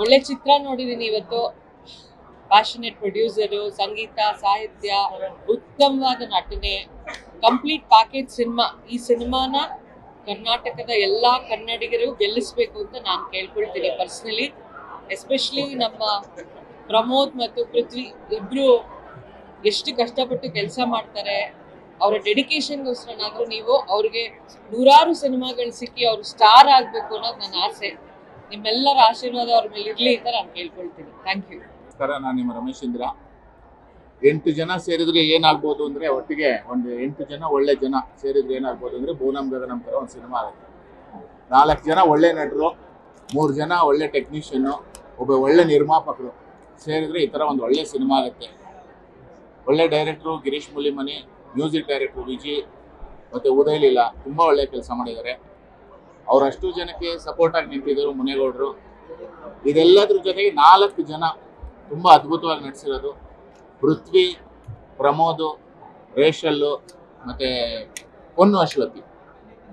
ಒಳ್ಳೆ ಚಿತ್ರ ನೋಡಿದೀನಿ ಇವತ್ತು. ಪ್ಯಾಷನೆಟ್ ಪ್ರೊಡ್ಯೂಸರು ಸಂಗೀತ, ಸಾಹಿತ್ಯ, ಉತ್ತಮವಾದ ನಟನೆ ಕಂಪ್ಲೀಟ್ ಪ್ಯಾಕೇಜ್ ಸಿನಿಮಾ ಈ ಸಿನಿಮಾನ ಕರ್ನಾಟಕದ ಎಲ್ಲ ಕನ್ನಡಿಗರು ಗೆಲ್ಲಿಸ್ಬೇಕು ಅಂತ ನಾನು ಕೇಳ್ಕೊಳ್ತೀನಿ ಪರ್ಸ್ನಲಿ ಎಸ್ಪೆಷಲಿ ನಮ್ಮ ಪ್ರಮೋದ್ ಮತ್ತು ಪೃಥ್ವಿ ಇಬ್ಬರು ಎಷ್ಟು ಕಷ್ಟಪಟ್ಟು ಕೆಲಸ ಮಾಡ್ತಾರೆ. ಅವರ ಡೆಡಿಕೇಶನ್ಗೋಸ್ಕರನಾದ್ರೂ ನೀವು ಅವ್ರಿಗೆ ನೂರಾರು ಸಿನಿಮಾಗಳು ಸಿಕ್ಕಿ ಅವರು ಸ್ಟಾರ್ ಆಗಬೇಕು ಅನ್ನೋದು ನನ್ನ ಆಸೆ. ನಿಮ್ಮೆಲ್ಲರ ಆಶೀರ್ವಾದ ಅವ್ರ ಮೇಲೆ ಇರ್ಲಿ ಅಂತ ನಾನು ಕೇಳ್ಕೊಳ್ತೀನಿ. ಥ್ಯಾಂಕ್ ಯು ಸರ ನಾನು ನಿಮ್ಮ ರಮೇಶ್ ಇಂದ್ರ. ಎಂಟು ಜನ ಸೇರಿದ್ರೆ ಏನಾಗ್ಬೋದು ಅಂದ್ರೆ ಒಟ್ಟಿಗೆ ಒಂದು ಎಂಟು ಜನ ಒಳ್ಳೆ ಜನ ಸೇರಿದ್ರೆ ಏನಾಗ್ಬೋದು ಅಂದ್ರೆ ಭೂನಾಮ್ ಗಗನಂ ತರ ಒಂದು ಸಿನಿಮಾ ಆಗುತ್ತೆ. ನಾಲ್ಕು ಜನ ಒಳ್ಳೆ ನಟರು, ಮೂರು ಜನ ಒಳ್ಳೆ ಟೆಕ್ನಿಷಿಯನ್ನು ಒಬ್ಬ ಒಳ್ಳೆ ನಿರ್ಮಾಪಕರು ಸೇರಿದ್ರೆ ಈ ಥರ ಒಂದು ಒಳ್ಳೆ ಸಿನಿಮಾ ಆಗುತ್ತೆ. ಒಳ್ಳೆ director Girish Mulimani music director Viji, ಮತ್ತು ಉದಯ್ ಲೀಲಾ ತುಂಬ ಒಳ್ಳೆ ಕೆಲಸ ಮಾಡಿದ್ದಾರೆ. ಅವರಷ್ಟು ಜನಕ್ಕೆ ಸಪೋರ್ಟ್ ಆಗಿ ನಿಂತಿದ್ದರು ಮುನೇಗೌಡರು. ಇದೆಲ್ಲದ್ರ ಜೊತೆಗೆ ನಾಲ್ಕು ಜನ ತುಂಬ ಅದ್ಭುತವಾಗಿ ನಡೆಸಿರೋದು. ಪೃಥ್ವಿ, ಪ್ರಮೋದು, ರೇಷಲ್ಲು ಮತ್ತು ಪೊನ್ನು ಅಶ್ವತಿ.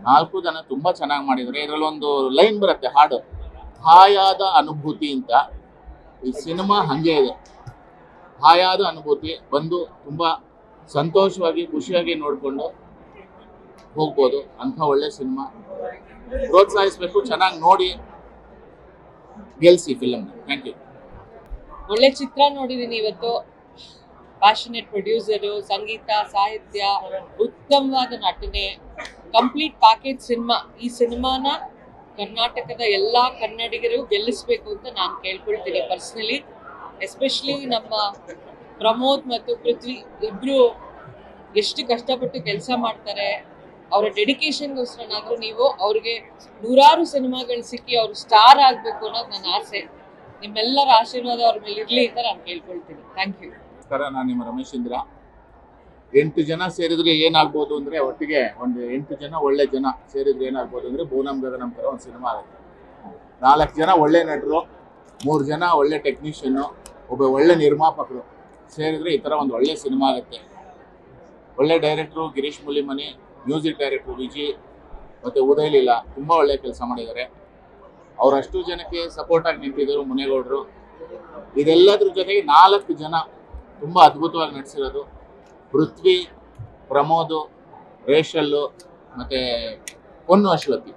ನಾಲ್ಕು ಜನ ತುಂಬ ಚೆನ್ನಾಗಿ ಮಾಡಿದ್ದಾರೆ ಇದರಲ್ಲಿ ಒಂದು ಲೈನ್ ಬರುತ್ತೆ, ಹಾಡು. ಹಾಯಾದ ಅನುಭೂತಿ ಅಂತ. ಈ ಸಿನಿಮಾ ಹಾಗೆ ಇದೆ. ಹಾಯಾದ ಅನುಭೂತಿ ಬಂದು ತುಂಬ ಸಂತೋಷವಾಗಿ, ಖುಷಿಯಾಗಿ ನೋಡಿಕೊಂಡು ಹೋಗ್ಬೋದು, ಅಂಥ ಒಳ್ಳೆ ಸಿನಿಮಾ. ಪ್ರೋತ್ಸಾಹಿಸಬೇಕು, ಚೆನ್ನಾಗಿ ನೋಡಿ ಗೆಲ್ಸಿ ಫಿಲಮ್ ಥ್ಯಾಂಕ್ ಯು ಒಳ್ಳೆ ಚಿತ್ರ ನೋಡಿದೀನಿ ಇವತ್ತು. ಪ್ಯಾಷನೆಟ್ ಪ್ರೊಡ್ಯೂಸರು ಸಂಗೀತ, ಸಾಹಿತ್ಯ, ಉತ್ತಮವಾದ ನಟನೆ ಕಂಪ್ಲೀಟ್ ಪ್ಯಾಕೇಜ್ ಸಿನಿಮಾ ಈ ಸಿನಿಮಾನ ಕರ್ನಾಟಕದ ಎಲ್ಲ ಕನ್ನಡಿಗರು ಗೆಲ್ಲಿಸಬೇಕು ಅಂತ ನಾನು ಕೇಳ್ಕೊಳ್ತೀನಿ ಪರ್ಸ್ನಲಿ ಎಸ್ಪೆಷಲಿ ನಮ್ಮ ಪ್ರಮೋದ್ ಮತ್ತು ಪೃಥ್ವಿ ಇಬ್ಬರು ಎಷ್ಟು ಕಷ್ಟಪಟ್ಟು ಕೆಲಸ ಮಾಡ್ತಾರೆ. ಅವರ ಡೆಡಿಕೇಶನ್ಗೋಸ್ಕರನಾದ್ರೂ ನೀವು ಅವ್ರಿಗೆ ನೂರಾರು ಸಿನಿಮಾಗಳು ಸಿಕ್ಕಿ ಅವರು ಸ್ಟಾರ್ ಆಗಬೇಕು ಅನ್ನೋದು ನನ್ನ ಆಸೆ. ನಿಮ್ಮೆಲ್ಲರ ಆಶೀರ್ವಾದ ಅವ್ರ ಮೇಲೆ ಇರಲಿ ಅಂತ ನಾನು ಕೇಳ್ಕೊಳ್ತೀನಿ. Thank you. ನಮಸ್ಕಾರ, ನಾನು ನಿಮ್ಮ ರಮೇಶ್ ಇಂದ್ರ. ಎಂಟು ಜನ ಸೇರಿದ್ರೆ ಏನಾಗ್ಬೋದು ಅಂದರೆ ಒಟ್ಟಿಗೆ ಒಂದು ಎಂಟು ಜನ ಒಳ್ಳೆ ಜನ ಸೇರಿದ್ರೆ ಏನಾಗ್ಬೋದು ಅಂದರೆ ಬೂನಂ ಗಗನಂ ತರ ಒಂದು ಸಿನಿಮಾ ಆಗುತ್ತೆ. ನಾಲ್ಕು ಜನ ಒಳ್ಳೆ ನಟರು, ಮೂರು ಜನ ಒಳ್ಳೆ ಟೆಕ್ನಿಷಿಯನ್ನು, ಒಬ್ಬ ಒಳ್ಳೆ ನಿರ್ಮಾಪಕರು ಸೇರಿದ್ರೆ ಈ ಥರ ಒಂದು ಒಳ್ಳೆ ಸಿನಿಮಾ ಆಗುತ್ತೆ. ಒಳ್ಳೆ director Girish Mulimani music director Viji ಮತ್ತು ಉದಯ್ ಲೀಲಾ ತುಂಬ ಒಳ್ಳೆಯ ಕೆಲಸ ಮಾಡಿದ್ದಾರೆ. ಅವರಷ್ಟು ಜನಕ್ಕೆ ಸಪೋರ್ಟ್ ಆಗಿ ನಿಂತಿದ್ದರು ಮುನೇಗೌಡರು. ಇದೆಲ್ಲದ್ರ ಜೊತೆಗೆ ನಾಲ್ಕು ಜನ ತುಂಬ ಅದ್ಭುತವಾಗಿ ನಡೆಸಿರೋದು ಪೃಥ್ವಿ, ಪ್ರಮೋದು, ರೇಷಲ್ಲು ಮತ್ತು ಪೊನ್ನು ಅಶ್ವತಿ.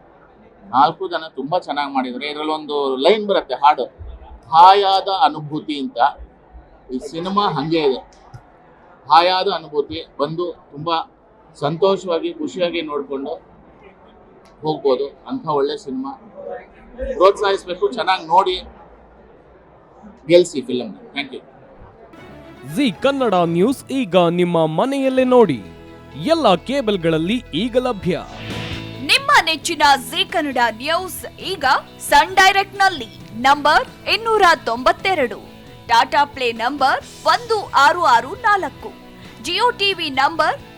ನಾಲ್ಕು ಜನ ತುಂಬ ಚೆನ್ನಾಗಿ ಮಾಡಿದ್ದಾರೆ. ಇದರಲ್ಲೊಂದು ಲೈನ್ ಬರುತ್ತೆ ಹಾಡು. ಹಾಯಾದ ಅನುಭೂತಿ ಅಂತ. ಈ ಸಿನಿಮಾ ಹಾಗೆ ಇದೆ. ಹಾಯಾದ ಅನುಭೂತಿ ಬಂದು ತುಂಬ ಸಂತೋಷವಾಗಿ ಖುಷಿಯಾಗಿ ನೋಡಿಕೊಂಡು ಹೋಗ್ಬೋದು. ಅಂಥ ಒಳ್ಳೆ ಸಿನಿಮಾ. ಪ್ರೋತ್ಸಾಹಿಸಬೇಕು ಚೆನ್ನಾಗಿ ನೋಡಿ ಗೆಲ್ಸಿ film thank you Zee Kannada news ಈಗ ನಿಮ್ಮ ಮನೆಯಲ್ಲೇ ನೋಡಿ. ಎಲ್ಲ ಕೇಬಲ್ಗಳಲ್ಲಿ ಈಗ ಲಭ್ಯ. ನಿಮ್ಮ ನೆಚ್ಚಿನ ಜಿ ಕನ್ನಡ ನ್ಯೂಸ್ ಈಗ ಸನ್ ಡೈರೆಕ್ಟ್ನಲ್ಲಿ ನಂಬರ್ ಇನ್ನೂರ ತೊಂಬತ್ತೆರಡು. ಟಾಟಾ ಪ್ಲೇ ನಂಬರ್ ಒಂದು ಆರು ಆರು ನಾಲ್ಕು. Jio TV number